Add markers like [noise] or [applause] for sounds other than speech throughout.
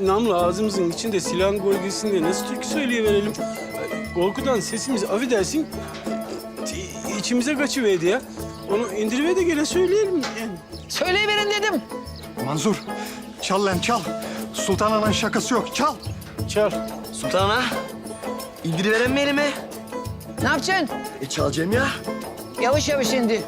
namlu ağzımızın içinde silahın gölgesinde nasıl türkü söyleyiverelim? Korkudan sesimiz affedersin içimize kaçıverdi ya. Onu indiriver de gene söyleyelim yani. Söyleyiverin dedim. Manzur, çal lan çal. Sultan Ana'nın şakası yok, çal. Çal. Sultan ana. İndiriveren mi elime? Ne yapacaksın? E çalacağım ya. Yavaş yavaş indi.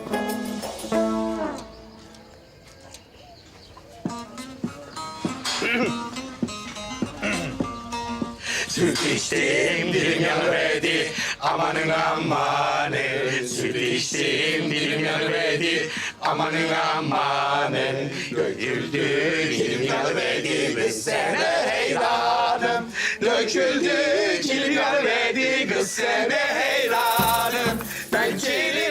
İçtim dilim yanıverdi amanın amanın Süt içtim dilim yanıverdi amanın amanın Döküldü dilim yanıverdi kız sene heyranım Döküldü dilim yanıverdi kız sene heyranım Ben kilimde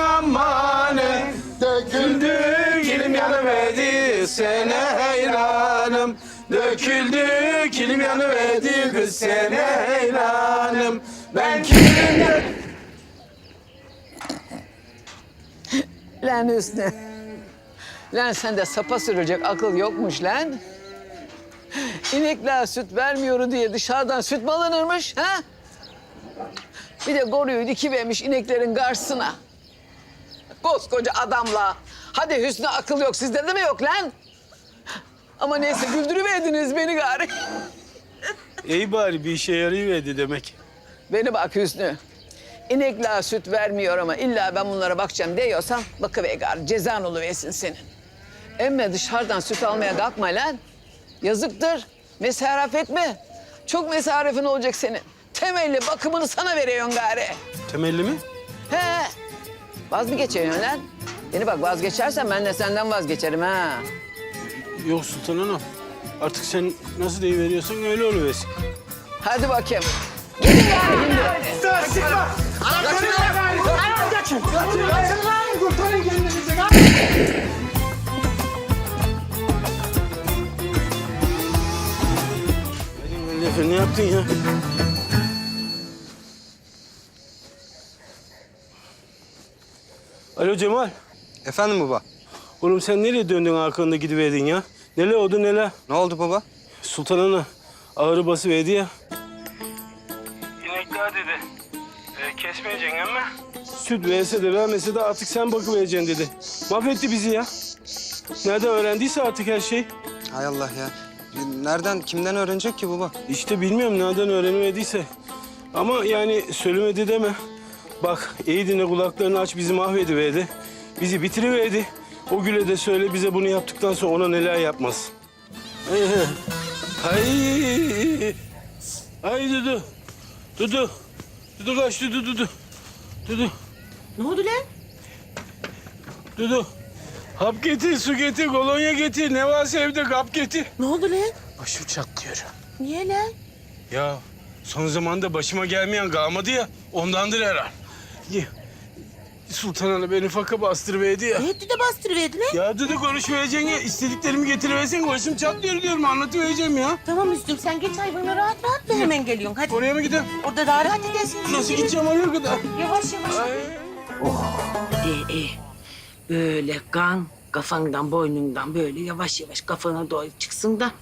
amanın Döküldü kilim yanıverdi sene heyranım Döküldü kilim yanıverdi kız sene heyranım Ben kilimde Lan Hüsnü. Lan sende sapa sürecek akıl yokmuş lan. İnekler süt vermiyor diye dışarıdan süt mü alınırmış ha? Bir de koruyu dikivermiş ineklerin karşısına. Koskoca adamla. Hadi Hüsnü akıl yok sizde de mi yok lan? Ama neyse güldürüverdiniz beni gari. İyi bari bir işe yarayıverdi demek. Beni bak Hüsnü. İnekler süt vermiyor ama illa ben bunlara bakacağım diyorsan bakıver gari cezan oluversin senin. Emme dışarıdan süt almaya kalkma lan. Yazıktır. Mesaraf etme. Çok mesarefin olacak senin. Temelli bakımını sana veriyorsun gari. Temelli mi? He. Vaz mı geçiyorsun lan? Beni bak vazgeçersen ben de senden vazgeçerim ha. Yok Sultan Hanım. Artık sen nasıl deyiveriyorsan öyle oluversin. Hadi bakayım. Gidin gari şimdi. Efe ne yaptın ya? Alo Cemal. Efendim baba? Oğlum sen nereye döndün arkanında gidiverdin ya? Neler oldu neler? Ne oldu baba? Sultan Ana ağrı basıverdi ya. İnekler dedi. E, kesmeyeceksin ama. Süt verse de vermese de artık sen bakıvereceksin dedi. Mahvetti bizi ya. Nereden öğrendiyse artık her şey. Hay Allah ya. Nereden, kimden öğrenecek ki baba? İşte bilmiyorum nereden öğrenemediyse. Ama yani söylemedi deme. Bak iyi dinle kulaklarını aç bizi mahvediverdi. Bizi bitiriverdi. O güle de söyle bize bunu yaptıktan sonra ona neler yapmaz. [laughs] Ay. Ay Dudu. Dudu. Dudu kaç Dudu Dudu. Dudu. Ne oldu lan? Dudu. Hap getir, su getir, kolonya getir. Ne varsa evde kap getir. Ne oldu lan? Başım çatlıyor. Niye lan? Ya son zamanda başıma gelmeyen kalmadı ya ondandır herhal. Sultan Ana beni faka bastırıverdi ya. Etti de bastırıverdi lan? Ya dedi konuşmayacaksın ya istediklerimi getiriversin başım çatlıyor diyorum anlatıvereceğim ya. Tamam Üstüm sen geç hayvanı rahat rahat da hemen geliyorsun hadi. Oraya mı gidelim? Orada daha rahat edersin. Nasıl gideceğim oraya kadar? Yavaş yavaş. Ay. İyi iyi. Böyle kan kafandan boynundan böyle yavaş yavaş kafana doğru çıksın da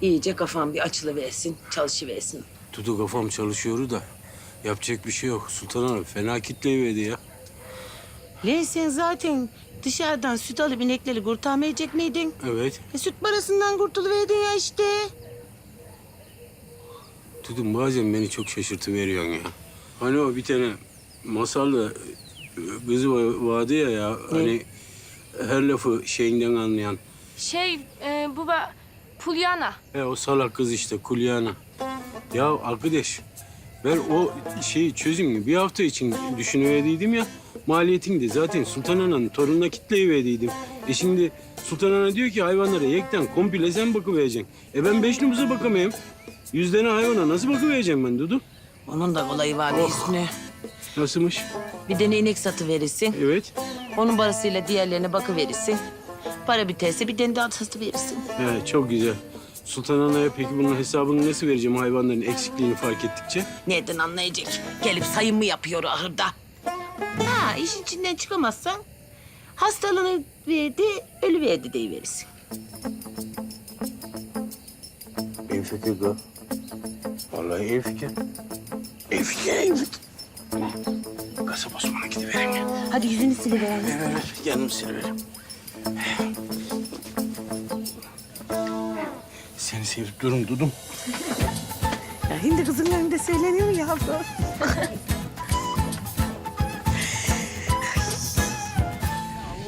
iyice kafan bir açılıversin, çalışıversin. Dudu kafam çalışıyor da yapacak bir şey yok. Sultan Ana fena kitleyiverdi ya. Lan sen zaten dışarıdan süt alıp inekleri kurtarmayacak mıydın? Evet. E, süt parasından kurtuluverdin ya işte. Dudu bazen beni çok şaşırtıveriyorsun ya. Hani o bir tane masallı e, kızı va- vardı ya ya. Hani her lafı şeyinden anlayan. Şey e, baba Pulyana. He o salak kız işte Kulyana. Ya arkadaş ben o şeyi çözüm bir hafta için düşünüverdiydim ya. Maliyetini de zaten Sultan Ana'nın torununa kitleyiverdiydim. E şimdi Sultan Ana diyor ki hayvanlara yekten komple sen bakıvereceksin. E ben beş nüfusa bakamayayım. Yüz tane hayvana nasıl bakıvereceğim ben Dudu? Onun da kolayı var Oh. üstüne. Nasılmış? Bir de inek satı verirsin. Evet. Onun parasıyla diğerlerine bakı verirsin. Para biterse bir tane daha satı verirsin. He, çok güzel. Sultan Ana'ya peki bunun hesabını nasıl vereceğim hayvanların eksikliğini fark ettikçe? Nereden anlayacak? Gelip sayım mı yapıyor ahırda? Ha işin içinden çıkamazsan hastalığını verdi, ölü verdi deyiverirsin. İyi fikir bu. Vallahi iyi fikir. İyi fikir, iyi fikir. Kasap Osman'a gidivereyim ya. Hadi yüzünü siliverelim. Ver ver ver, yanım silivereyim. Seni sevip durum Dudum. Ya hindi kızın önünde söyleniyor ya.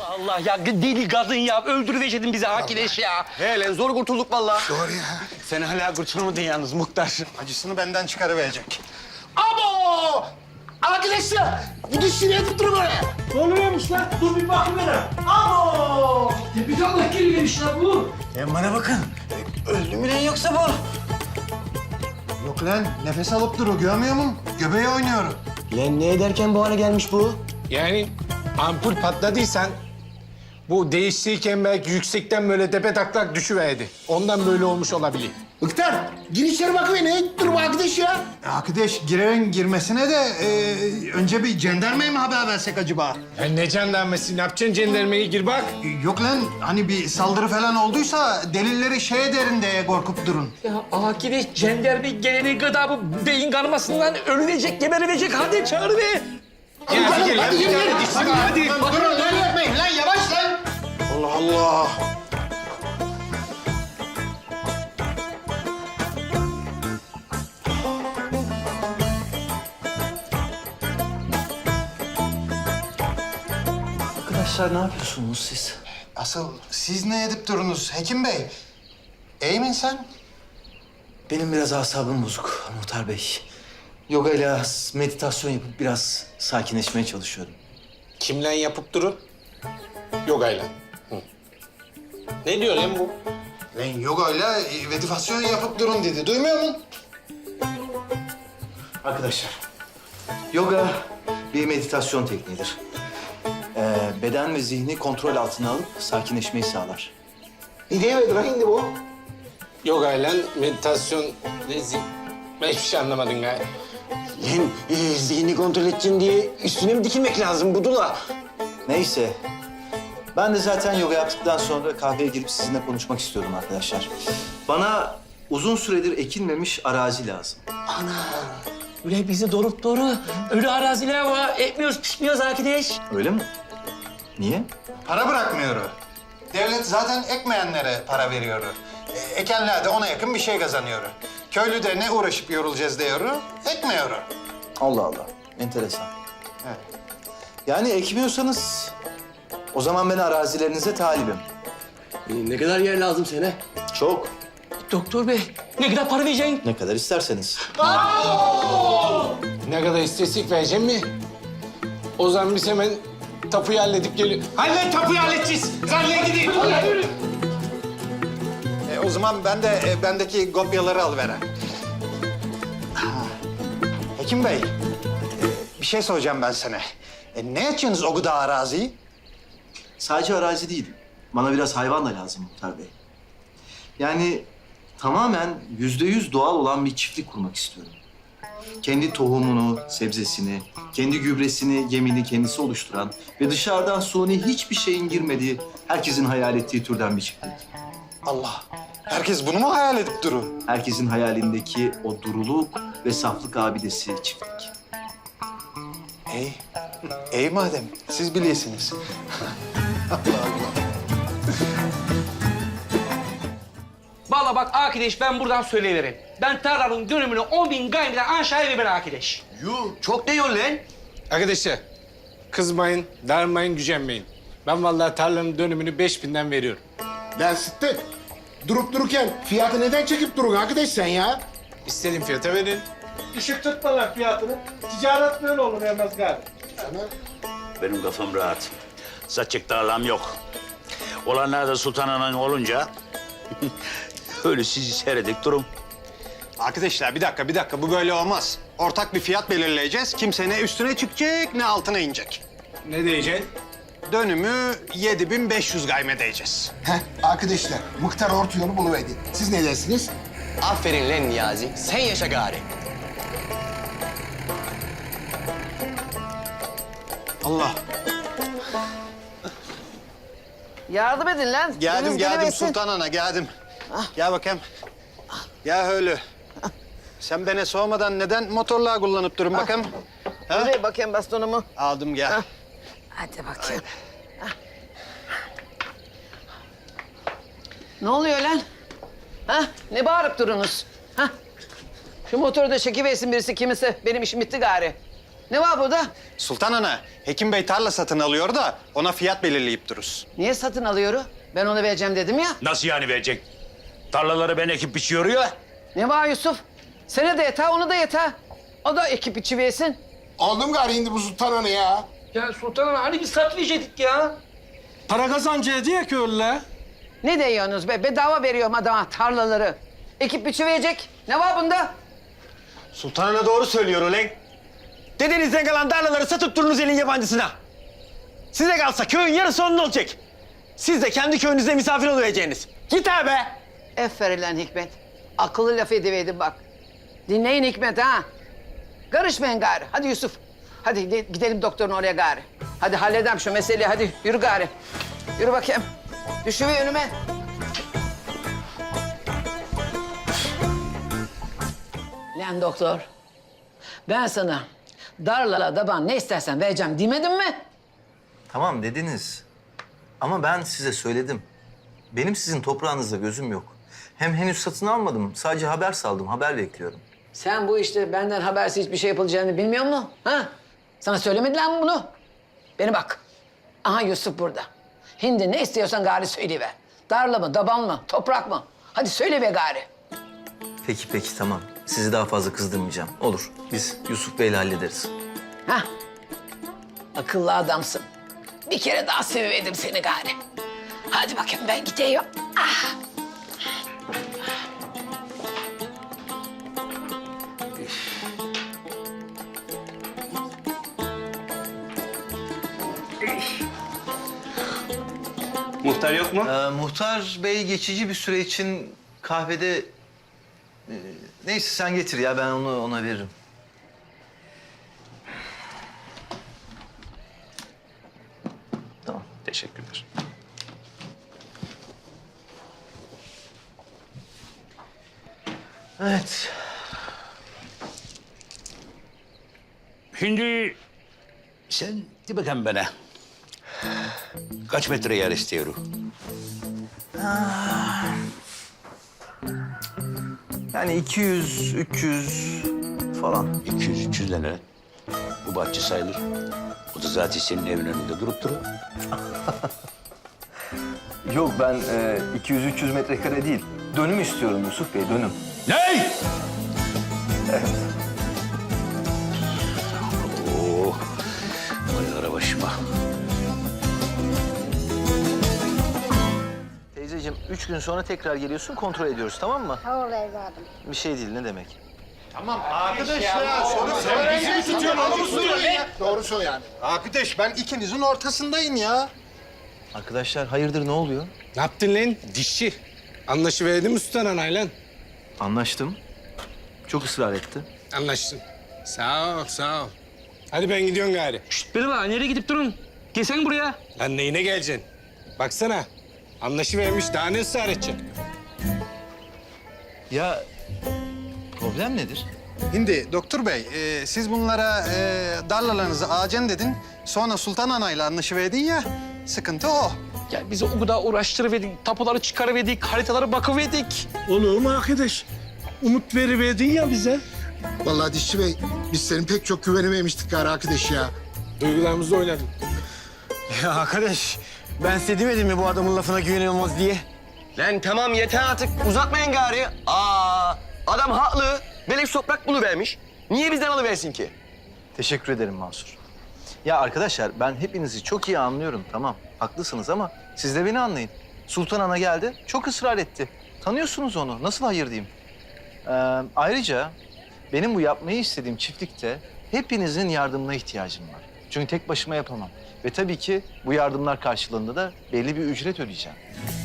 Allah ya deli kadın ya. Öldürüveşedin bizi Akileş ya. He lan zor kurtulduk vallahi. Doğru ya. Sen hala kurtulamadın yalnız Muhtar. Acısını benden çıkarıverecek. Abo! Arkadaşlar gidin şuraya tutturun oraya. Ne oluyormuş lan? Dur bir bakayım hele. Abo! Bir Allah giriyormuş lan bu. Hem bana bakın. Öldü mü lan yoksa bu? Yok lan nefes alıp duru görmüyor musun? Göbeği oynuyor. Lan ne ederken bu hale gelmiş bu? Yani ampul patladıysan bu değiştiyken belki yüksekten böyle tepe taklak düşüverdi. Ondan böyle olmuş olabilir. Muhtar gir içeri bakayım ne durum arkadaş ya. Arkadaş girerin girmesine de e, önce bir jandarmaya mı haber versek acaba? Ya ne jandarması ne yapacaksın jandarmaya gir bak. E, Yok lan hani bir saldırı falan olduysa delilleri şey ederin diye korkup durun. Ya Akileş cenderbe gelene kadar bu beyin kanamasından ölünecek, geberilecek. Hadi çağır be. Ya hadi gel hadi gel. Hadi, hadi. Durun öyle yapmayın lan yavaş lan. Allah Allah. Arkadaşlar ne yapıyorsunuz siz? Asıl siz ne edip durunuz Hekim Bey? İyi misin sen? Benim biraz asabım bozuk Muhtar Bey. Yoga ile meditasyon yapıp biraz sakinleşmeye çalışıyorum. Kimle yapıp durun? Yogayla. Ne diyor lan bu? Lan yogayla e, meditasyon yapıp durun dedi. Duymuyor musun? Arkadaşlar, yoga bir meditasyon tekniğidir. Ee, beden ve zihni kontrol altına alıp sakinleşmeyi sağlar. Ne diyor lan şimdi bu? Yogayla meditasyon ne zi- Ben hiçbir şey anlamadım galiba. Lan e, zihni kontrol edeceksin diye üstüne mi dikilmek lazım Budula? Neyse. Ben de zaten yoga yaptıktan sonra kahveye girip sizinle konuşmak istiyordum arkadaşlar. Bana uzun süredir ekilmemiş arazi lazım. Öyle bizi doğrup doğru ölü araziler var. Ekmiyoruz, pişmiyoruz arkadaş. Öyle mi? Niye? Para bırakmıyor. Devlet zaten ekmeyenlere para veriyor. E, ekenler de ona yakın bir şey kazanıyor. Köylü de ne uğraşıp yorulacağız diyor, ekmiyor. Allah Allah. Enteresan. Evet. Yani ekmiyorsanız o zaman ben arazilerinize talibim. Ne kadar yer lazım sana? Çok. Doktor bey, ne kadar para vereceksin? Ne kadar isterseniz. Ne kadar istesek vereceğim mi? O zaman biz hemen tapuyu halledip geliyor. Hallet tapuyu halledeceğiz. Zanneye gideyim. E, o zaman ben de e, bendeki kopyaları alıverem. Ha. Hekim Bey, e, bir şey soracağım ben sana. E, ne yapacaksınız o kadar araziyi? Sadece arazi değil. Bana biraz hayvan da lazım Muhtar Bey. Yani tamamen yüzde yüz doğal olan bir çiftlik kurmak istiyorum. Kendi tohumunu, sebzesini, kendi gübresini, yemini kendisi oluşturan ve dışarıdan suni hiçbir şeyin girmediği, herkesin hayal ettiği türden bir çiftlik. Allah, herkes bunu mu hayal edip durur? Herkesin hayalindeki o duruluk ve saflık abidesi çiftlik. İyi, iyi madem. Siz biliyorsunuz. Vallahi bak arkadaş ben buradan söyleyivereyim. Ben tarlanın dönümünü 10 bin gayriden aşağıya vermem arkadaş. Yuh, çok diyor lan. Arkadaşlar kızmayın, darmayın, gücenmeyin. Ben vallahi tarlanın dönümünü beş binden veriyorum. Lan Sıttık, durup dururken fiyatı neden çekip durun arkadaş sen ya? İstediğim fiyata verin. Işık tutmalar fiyatını. Ticaret böyle olur Elmas gari. Benim kafam rahat. Saçık tarlam yok. Olanlar da Sultan Ana'nın olunca [laughs] öyle sizi seyredip durum. Arkadaşlar bir dakika bir dakika bu böyle olmaz. Ortak bir fiyat belirleyeceğiz. Kimse ne üstüne çıkacak ne altına inecek. Ne diyeceksin? Dönümü 7500 gayme diyeceğiz. Heh, arkadaşlar muhtar orta yolu buluverdi. Siz ne dersiniz? Aferin lan Niyazi. Sen yaşa gari. Allah. Yardım edin lan. Geldim Biriniz geldim. Sultan Ana geldim. Gel bakayım. Ya öyle. Sen beni soğumadan neden motorla kullanıp durun bakayım? Ha? Oraya bakayım bastonumu. Aldım gel. Hadi bakayım. Hah. Ne oluyor lan? Ha? Ne bağırıp durunuz? Ha? Şu motoru da çekiversin birisi kimisi. Benim işim bitti gari. Ne var burada? Sultan Ana, Hekim Bey tarla satın alıyor da ona fiyat belirleyip dururuz. Niye satın alıyorum? Ben onu vereceğim dedim ya. Nasıl yani verecek? Tarlaları ben ekip biçiyor ya. Ne var Yusuf? Sana da yeter, onu da yeter. O da ekip içi versin. Aldım gari indi bu sultan anı ya. Ya Sultan Ana hani biz satmayacaktık ya. Para kazanacağı diye ki öyle. Ne diyorsunuz be? Bedava veriyorum adama tarlaları. Ekip biçi verecek. Ne var bunda? Sultan Ana doğru söylüyor ulan. Dedenizden kalan tarlaları satıp durunuz elin yabancısına. Size kalsa köyün yarısı onun olacak. Siz de kendi köyünüzde misafir olabileceğiniz. Git abi. Aferin lan Hikmet. Akıllı laf ediverdin bak. Dinleyin Hikmet ha. Karışmayın gari. Hadi Yusuf. Hadi gide- gidelim doktorun oraya gari. Hadi halledem şu meseleyi. Hadi yürü gari. Yürü bakayım. Düşüver önüme. Lan doktor. Ben sana darla daban ne istersen vereceğim demedim mi? Tamam dediniz. Ama ben size söyledim. Benim sizin toprağınızda gözüm yok. Hem henüz satın almadım. Sadece haber saldım. Haber bekliyorum. Sen bu işte benden habersiz hiçbir şey yapılacağını bilmiyor musun? Ha? Sana söylemediler mi bunu? Beni bak. Aha Yusuf burada. Hindi ne istiyorsan gari söyleyiver. Darla mı, daban mı, toprak mı? Hadi söyle be gari. Peki peki tamam. Sizi daha fazla kızdırmayacağım. Olur. Biz Yusuf Bey'le hallederiz. Ha? Akıllı adamsın. Bir kere daha seviverdim seni gari. Hadi bakayım ben gideyim. Ah. Muhtar yok mu? Ee, Muhtar Bey geçici bir süre için kahvede... neyse sen getir ya ben onu ona veririm. Tamam. Teşekkürler. Evet. Şimdi sen de bakalım bana. Kaç metre yer istiyorum? Yani 200, 300 falan. 200-300 lira. Bu bahçe sayılır. O da zaten senin evin önünde durup duruyor. [laughs] Yok ben e, 200-300 metrekare değil. Dönüm istiyorum Yusuf Bey, dönüm. Ne? Oo, vay ara başıma. Teyzeciğim üç gün sonra tekrar geliyorsun kontrol ediyoruz tamam mı? Tamam evladım. Bir şey değil ne demek? Arkadaşlar soru Sen bizi mi tutuyorsun onu mu tutuyorsun ya? Doğrusu yani. Arkadaş ben ikinizin ortasındayım ya. Arkadaşlar hayırdır ne oluyor? Ne yaptın lan? Dişçi. Anlaşıverdi mi sultan anayla? Anlaştım. Çok ısrar etti. Anlaştın. Sağ ol, sağ ol. Hadi ben gidiyorum gari. Şşt beni bak nereye gidip durun? Gelsene buraya. Lan neyine geleceksin? Baksana. Anlaşıvermiş. Daha ne ısrar edeceksin? Ya problem nedir? Şimdi doktor bey e, siz bunlara e, darlalarınızı ağacan dedin. Sonra Sultan Ana'yla anlaşıverdin ya. Sıkıntı o. Ya bizi o kadar uğraştırıverdik, tapuları çıkarıverdik, haritaları bakıverdik. Olur mu arkadaş? Umut veriverdin ya bize. Vallahi dişçi bey biz senin pek çok güvenememiştik gari arkadaş ya. Duygularımızla oynadın. Ya arkadaş ben size demedim mi bu adamın lafına güvenilmez diye? Lan tamam yeter artık. Uzatmayın gari. Aa, adam haklı. Beleş toprak buluvermiş. Niye bizden alıversin ki? Teşekkür ederim Mansur. Ya arkadaşlar ben hepinizi çok iyi anlıyorum tamam. Haklısınız ama siz de beni anlayın. Sultan Ana geldi çok ısrar etti. Tanıyorsunuz onu. Nasıl hayır diyeyim? Ee, ayrıca benim bu yapmayı istediğim çiftlikte hepinizin yardımına ihtiyacım var. Çünkü tek başıma yapamam. Ve tabii ki bu yardımlar karşılığında da belli bir ücret ödeyeceğim.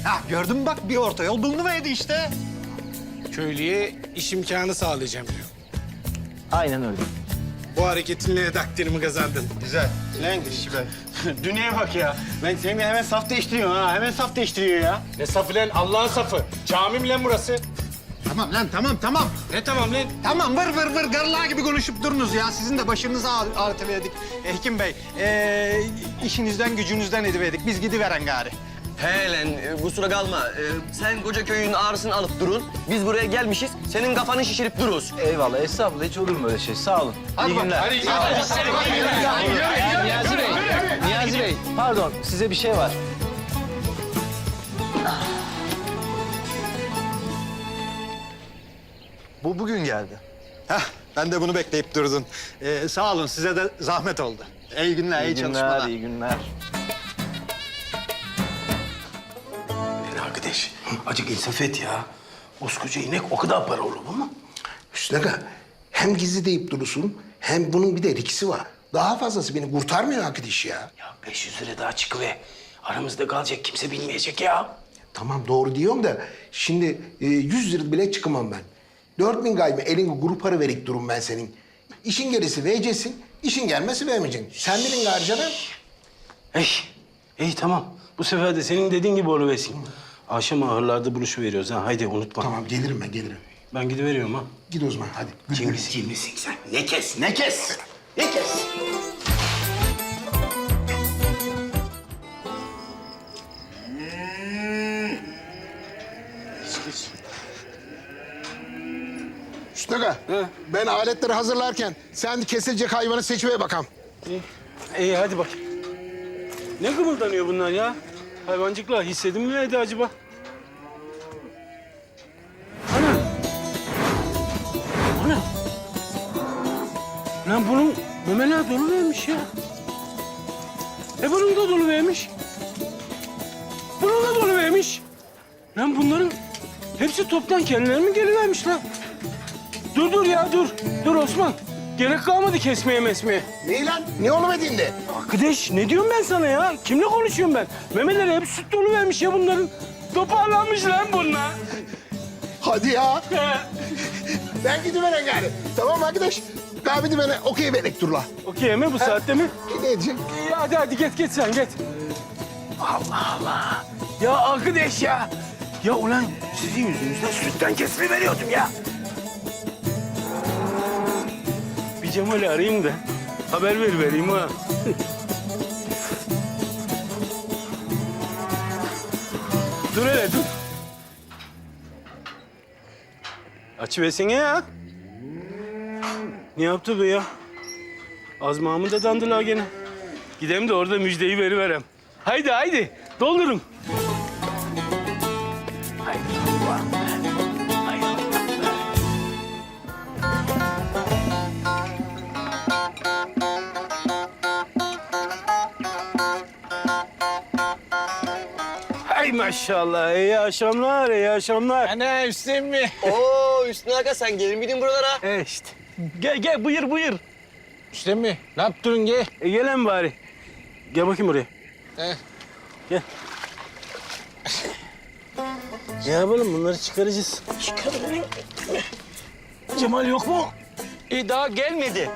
Ha gördün mü bak bir orta yol bulunuveriyordu işte. Köylüye iş imkanı sağlayacağım diyor. Aynen öyle. Bu hareketinle takdirimi kazandın. Güzel. Lan be. [laughs] Dünyaya bak ya. Ben seni hemen saf değiştiriyorsun ha. Hemen saf değiştiriyor ya. Ne safı lan? Allah'ın safı. Cami mi lan burası? Tamam lan tamam tamam. Ne tamam lan? Tamam vır vır vır garılar gibi konuşup durunuz ya. Sizin de başınızı ağ- ağrıtıverdik. Hekim Bey, ee, işinizden gücünüzden ediverdik. Biz gidiveren gari. He lan e, kusura kalma. E, sen koca köyün ağrısını alıp durun. Biz buraya gelmişiz. Senin kafanı şişirip dururuz. Eyvallah, estağfurullah. Hiç olur mu öyle şey? Sağ olun. İyi günler. Niyazi Bey, Niyazi Bey, pardon. Size bir şey var. Bu bugün geldi. Heh, ben de bunu bekleyip durdum. Ee, sağ olun, size de zahmet oldu. İyi günler, iyi, İyi günler, çalışmalar. iyi günler. Lan arkadaş acık insaf et ya. Koskoca inek o kadar para olur mu? Hüsnü Aga, hem gizli deyip durursun hem bunun bir de riksi var. Daha fazlası beni kurtarmıyor arkadaş ya. Ya 500 lira daha çıkıver. Aramızda kalacak kimse bilmeyecek ya. Tamam doğru diyorum da şimdi e, 100 lira bile çıkamam ben. 4000 gaybı elin grup para verik durum ben senin. İşin gerisi vereceksin, işin gelmesi vermeyeceksin. Sen bilin gari canım. Ey, iyi tamam. Bu sefer de senin dediğin gibi oluversin. Akşam ahırlarda buluşuveriyoruz ha. Haydi unutma. Tamam gelirim ben gelirim. Ben gidiveriyorum ha. Git o zaman hadi. Gül gül. Cimrisin sen. Ne kes, ne kes. Ne kes. Hüsnü Aga, ben aletleri hazırlarken sen kesilecek hayvanı seçmeye bakalım. İyi hadi bak. Ne kımıldanıyor bunlar ya? Hayvancıklar hissedin mi verdi acaba? Ana. Ana. Lan bunun memeler dolu vermiş ya. E bunun da dolu vermiş. Bunun da dolu vermiş. Lan bunların hepsi toptan kendileri mi gelivermiş lan? Dur dur ya dur. Dur Osman. Gerek kalmadı kesmeye mesmeye. Ne lan? Ne olup edinde? Arkadaş ne diyorum ben sana ya? Kimle konuşuyorum ben? Memeleri hep süt dolu vermiş ya bunların. Toparlanmış lan bunlar. Hadi ya. ben gidiveren gari. Tamam arkadaş. Kahvedi bana okey verek dur la. Okey mi bu saatte mi? Ne edeceksin? İyi hadi hadi git git sen git. Allah Allah. Ya arkadaş ya. Ya ulan sizin yüzünüzden sütten kesme veriyordum ya. Cemal'i arayayım da haber ver vereyim ha. dur hele dur. Açıversene ya. Ne yaptı bu ya? Azmağımı da dandılar gene. Gidem de orada müjdeyi veriverem. Haydi haydi doldurun. Maşallah iyi akşamlar iyi akşamlar. Ana Hüsnü mi? Oo Hüsnü Aga sen gelir miydin buralara? E işte. Gel gel buyur buyur. Hüsnü mi? Ne yaptın gel? E, gelen bari. Gel bakayım buraya. Eh. Gel. Ne yapalım bunları çıkaracağız. Çıkaralım. Cemal yok mu? E, daha gelmedi.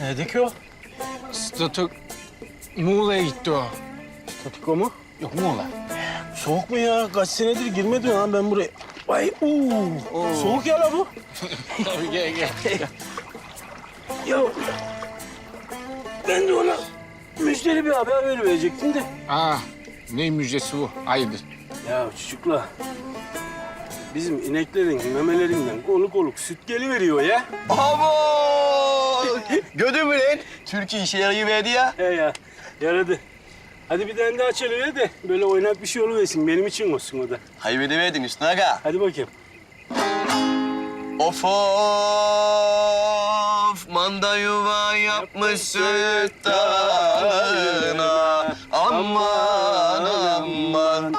Nerede ki o? Statok Muğla'ya gitti o. Tatiko mu? Yok Muğla. Soğuk mu ya? Kaç senedir girmedim ha ben buraya. Vay uuu. Soğuk ya la bu. Tabii gel gel. Ya ben de ona müjdeli bir haber verecektim de. Aa, ne müjdesi bu? Hayırdır? Ya çocuklar. Bizim ineklerin memelerinden konuk oluk süt geliveriyor ya. Abo! Gördün mü lan? Türkiye işe yarayıverdi ya. He ya yaradı. Hadi bir tane daha çalıver de böyle oynak bir şey oluversin. Benim için olsun o da. Hayvediverdin Hüsnü Aga. Hadi bakayım. Of of manda yuva yapmış süt dağına aman aman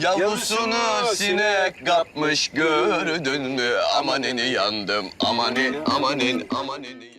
Yavrusunu sinek kapmış gördün mü? Amanini yandım, amanin, amanin, amanin.